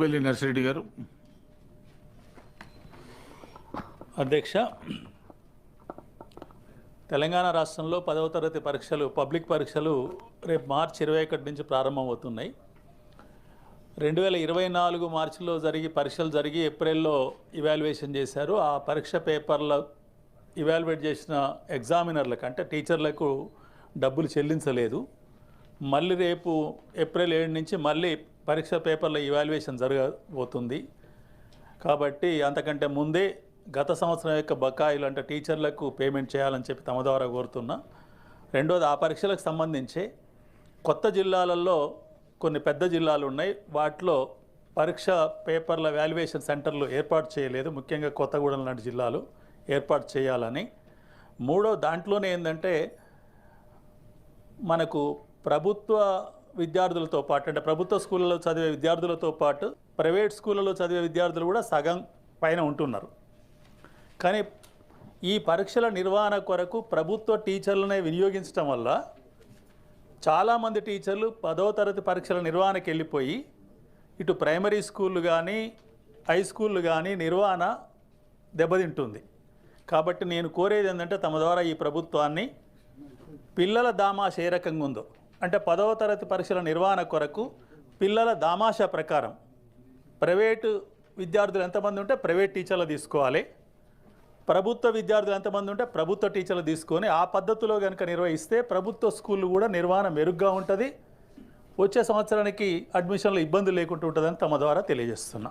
మోత్కుపల్లి నర్సిరెడ్డి గారు. అధ్యక్ష తెలంగాణ రాష్ట్రంలో పదవ తరగతి పరీక్షలు పబ్లిక్ పరీక్షలు రేపు మార్చి ఇరవై ఒకటి నుంచి ప్రారంభమవుతున్నాయి. రెండు వేల ఇరవై నాలుగు మార్చిలో జరిగి పరీక్షలు జరిగి ఏప్రిల్లో ఇవాల్యుయేషన్ చేశారు. ఆ పరీక్ష పేపర్ల ఇవాల్యుయేట్ చేసిన ఎగ్జామినర్లకు అంటే టీచర్లకు డబ్బులు చెల్లించలేదు. మళ్ళీ రేపు ఏప్రిల్ ఏడు నుంచి మళ్ళీ పరీక్ష పేపర్ల ఇవాల్యుయేషన్ జరగబోతుంది. కాబట్టి అంతకంటే ముందే గత సంవత్సరం యొక్క బకాయిలు అంటే టీచర్లకు పేమెంట్ చేయాలని చెప్పి తమ ద్వారా కోరుతున్నా. రెండోది ఆ పరీక్షలకు సంబంధించి కొత్త జిల్లాలలో కొన్ని పెద్ద జిల్లాలు ఉన్నాయి. వాటిలో పరీక్ష పేపర్ల వాల్యుయేషన్ సెంటర్లు ఏర్పాటు చేయలేదు. ముఖ్యంగా కొత్తగూడెం లాంటి జిల్లాలు ఏర్పాటు చేయాలని. మూడో దాంట్లోనే ఏంటంటే మనకు ప్రభుత్వ విద్యార్థులతో పాటు అంటే ప్రభుత్వ స్కూళ్ళలో చదివే విద్యార్థులతో పాటు ప్రైవేట్ స్కూళ్ళలో చదివే విద్యార్థులు కూడా సగం పైన ఉంటున్నారు. కానీ ఈ పరీక్షల నిర్వహణ కొరకు ప్రభుత్వ టీచర్లనే వినియోగించడం వల్ల చాలామంది టీచర్లు పదో తరగతి పరీక్షల నిర్వహణకి వెళ్ళిపోయి ఇటు ప్రైమరీ స్కూళ్ళు కానీ హై స్కూళ్ళు కానీ నిర్వహణ దెబ్బతింటుంది. కాబట్టి నేను కోరేది ఏంటంటే తమ ద్వారా ఈ ప్రభుత్వాన్ని పిల్లల దామాష ఏ రకంగా ఉందో అంటే పదవ తరగతి పరీక్షల నిర్వహణ కొరకు పిల్లల దామాషా ప్రకారం ప్రైవేటు విద్యార్థులు ఎంతమంది ఉంటే ప్రైవేట్ టీచర్లు తీసుకోవాలి. ప్రభుత్వ విద్యార్థులు ఎంతమంది ఉంటే ప్రభుత్వ టీచర్లు తీసుకొని ఆ పద్ధతిలో కనుక నిర్వహిస్తే ప్రభుత్వ స్కూళ్ళు కూడా నిర్వహణ మెరుగ్గా ఉంటుంది. వచ్చే సంవత్సరానికి అడ్మిషన్లు ఇబ్బంది లేకుండా ఉంటుందని తమ ద్వారా తెలియజేస్తున్నా.